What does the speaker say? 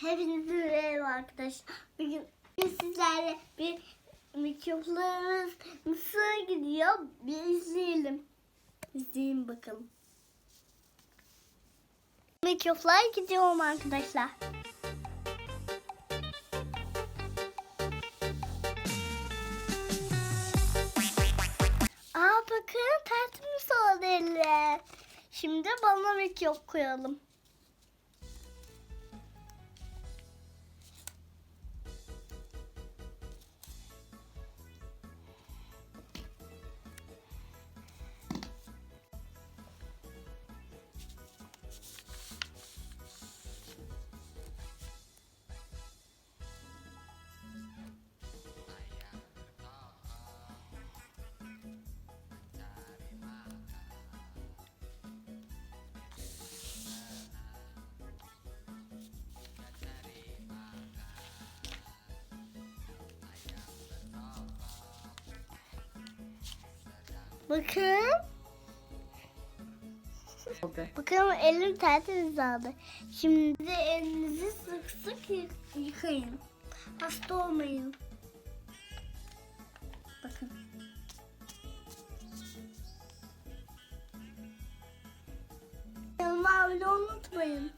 Hepinize merhaba arkadaşlar. Bugün sizlerle bir mikroplarımız nasıl gidiyor bir izleyelim. İzleyin bakalım. Mikroplar gidiyorum arkadaşlar. Aa bakın tertemiz oldu eller. Şimdi bana mikrop koyalım. Bakın. Oldu. Bakın elim tertemiz oldu. Şimdi de elinizi sık sık yı- yıkayın. Hasta olmayın. Bakın. Yanıma abone unutmayın.